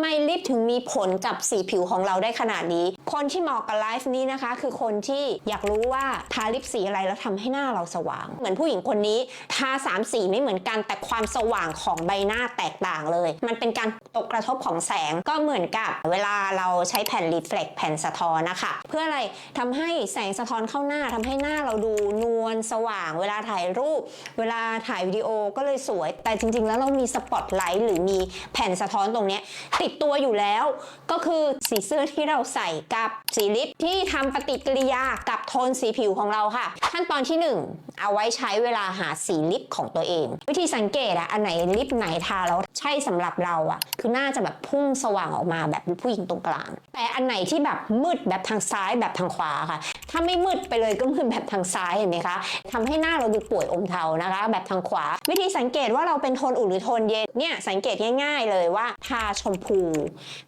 ไมลิปถึงมีผลกับสีผิวของเราได้ขนาดนี้ คนที่เหมาะกับไลฟ์นี้นะคะ คือคนที่อยากรู้ว่าทาลิปสีอะไรแล้วทำให้หน้าเราสว่าง เหมือนผู้หญิงคนนี้ทาสามสีไม่เหมือนกันแต่ความสว่างของใบหน้าแตกต่างเลย มันเป็นการตกกระทบของแสงก็เหมือนกับเวลาเราใช้แผ่นรีเฟล็กแผ่นสะท้อนนะคะ เพื่ออะไรทำให้แสงสะท้อนเข้าหน้าทำให้หน้าเราดูนวลสว่าง เวลาถ่ายรูป เวลาถ่ายวิดีโอก็เลยสวย แต่จริง ๆ แล้วเรามีสปอตไลท์หรือมีแผ่นสะท้อนตรงนี้ติดตัวอยู่แล้ว ก็คือสีเสื้อที่เราใส่กับสีลิปที่ทำปฏิกิริยากับโทนสีผิวของเราค่ะ ขั้นตอนที่หนึ่งเอาไว้ใช้เวลาหาสีลิปของตัวเอง วิธีสังเกตอะอันไหนลิปไหนทาแล้วใช่สำหรับเราอะคือหน้าจะแบบพุ่งสว่างออกมาแบบผู้หญิงตรงกลาง แต่อันไหนที่แบบมืดแบบทางซ้ายแบบทางขวาค่ะ ถ้าไม่มืดไปเลยก็คือแบบทางซ้ายเห็นไหมคะทำให้หน้าเราดูป่วยอมเทานะคะ แบบทางขวา วิธีสังเกตว่าเราเป็นโทนอุ่นหรือโทนเย็นเนี่ยสังเกตง่ายๆเลยว่าทาชมพู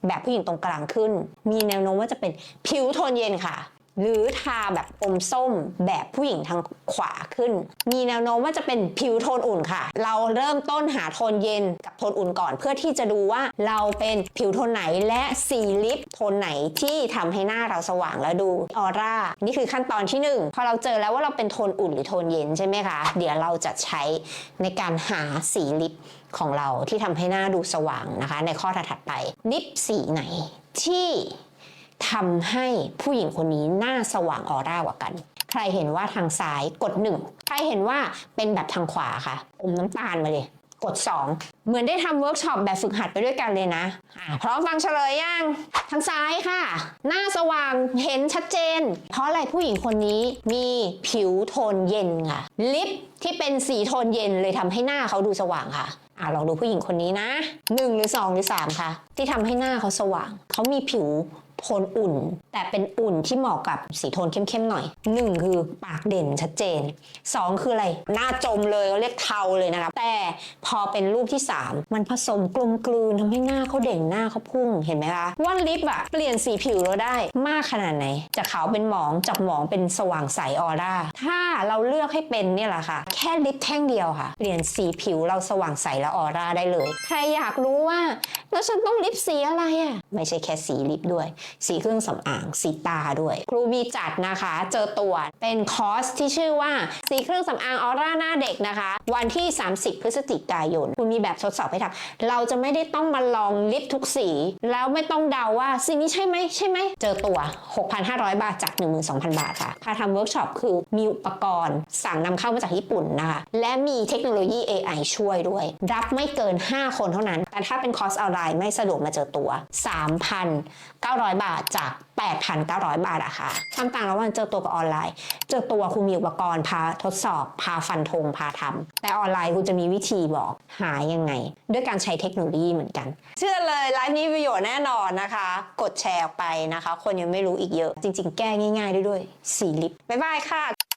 แบบผู้หญิงตรงกลางขึ้น มีแนวโน้มว่าจะเป็นผิวโทนเย็นค่ะ หรือทาแบบอมส้มแบบผู้หญิงทางขวาขึ้น มีแนวโน้มว่าจะเป็นผิวโทนอุ่นค่ะ เราเริ่มต้นหาโทนเย็นกับโทนอุ่นก่อน เพื่อที่จะดูว่าเราเป็นผิวโทนไหนและสีลิปโทนไหนที่ทำให้หน้าเราสว่างแล้วดูออร่า นี่คือขั้นตอนที่หนึ่งพอเราเจอแล้วว่าเราเป็นโทนอุ่นหรือโทนเย็นใช่ไหมคะ เดี๋ยวเราจะใช้ในการหาสีลิปของเราที่ทำให้หน้าดูสว่างนะคะ ในข้อถัดไปลิปสีไหนที่ ทำให้ผู้หญิงคนนี้หน้าสว่างออร่ากว่ากัน ใครเห็นว่าทางซ้ายกดหนึ่งใครเห็นว่าเป็นแบบทางขวาค่ะอมน้ำตาลมาเลย กด 2 เหมือนได้ทำเวิร์กช็อปแบบฝึกหัดไปด้วยกันเลยนะะพร้อมฟังเฉลยยังทางซ้ายค่ะ หน้าสว่างเห็นชัดเจน เพราะอะไรผู้หญิงคนนี้มีผิวโทนเย็นค่ะ ลิปที่เป็นสีโทนเย็นเลยทำให้หน้าเขาดูสว่างค่ะอะลองดูผู้หญิงคนนี้นะ 1 หรือ 2 หรือ 3 ค่ะ ที่ทำให้หน้าเขาสว่าง เขามีผิว โทนอุ่น แต่เป็นอุ่นที่เหมาะกับสีโทนเข้มๆหน่อย 1 คือปากเด่นชัดเจน 2 คืออะไร หน้าจมเลยเขาเรียกเทาเลยนะคะแต่พอเป็นรูปที่ 3 มันผสมกลมกลืนทำให้หน้าเขาเด่นหน้าเขาพุ่งเห็นไหมคะว่าลิปอะเปลี่ยนสีผิวเราได้มากขนาดไหนจากขาวเป็นหมองจากหมองเป็นสว่างใสออร่าถ้าเราเลือกให้เป็นเนี่ยแหละค่ะ แค่ลิปแท่งเดียวค่ะ เปลี่ยนสีผิวเราสว่างใสและออร่าได้เลย ใครอยากรู้ว่า แล้วฉันต้องลิปสีอะไรอะไม่ใช่แค่สีลิปด้วยสีเครื่องสำอางสีตาด้วย ครูมีจัดนะคะ เจอตัวเป็นคอร์สที่ชื่อว่าสีเครื่องสำอางออร่าหน้าเด็กนะคะ วันที่ 30 พฤศจิกายนคุณมีแบบทดสอบให้ทำเราจะไม่ได้ต้องมาลองลิปทุกสี แล้วไม่ต้องเดาว่าสีนี้ใช่ไหมใช่ไหมเจอตัว 6,500 บาทจาก 12,000 บาทค่ะค่าทำเวิร์กช็อปคือมีอุปกรณ์ สั่งนำเข้ามาจากญี่ปุ่นนะคะ และมีเทคโนโลยี AI ช่วยด้วย รับไม่เกิน 5 คนเท่านั้น แต่ถ้าเป็นคอร์สออนไลน์ไม่สะดวกมาเจอตัว 3,900บาทจาก 8,900 บาทอะค่ะความต่างระหว่างเจอตัวกับออนไลน์ เจอตัวคุณมีอุปกรณ์พาทดสอบ พาฟันธงพาทำแต่ออนไลน์คุณจะมีวิธีบอกหายังไง ด้วยการใช้เทคโนโลยีเหมือนกัน เชื่อเลยไลฟ์นี้ประโยชน์แน่นอนนะคะ กดแชร์ออกไปนะคะ คนยังไม่รู้อีกเยอะ จริง ๆ แก้ง่ายๆด้ด้วยสีลิปบ๊ายบายค่ะ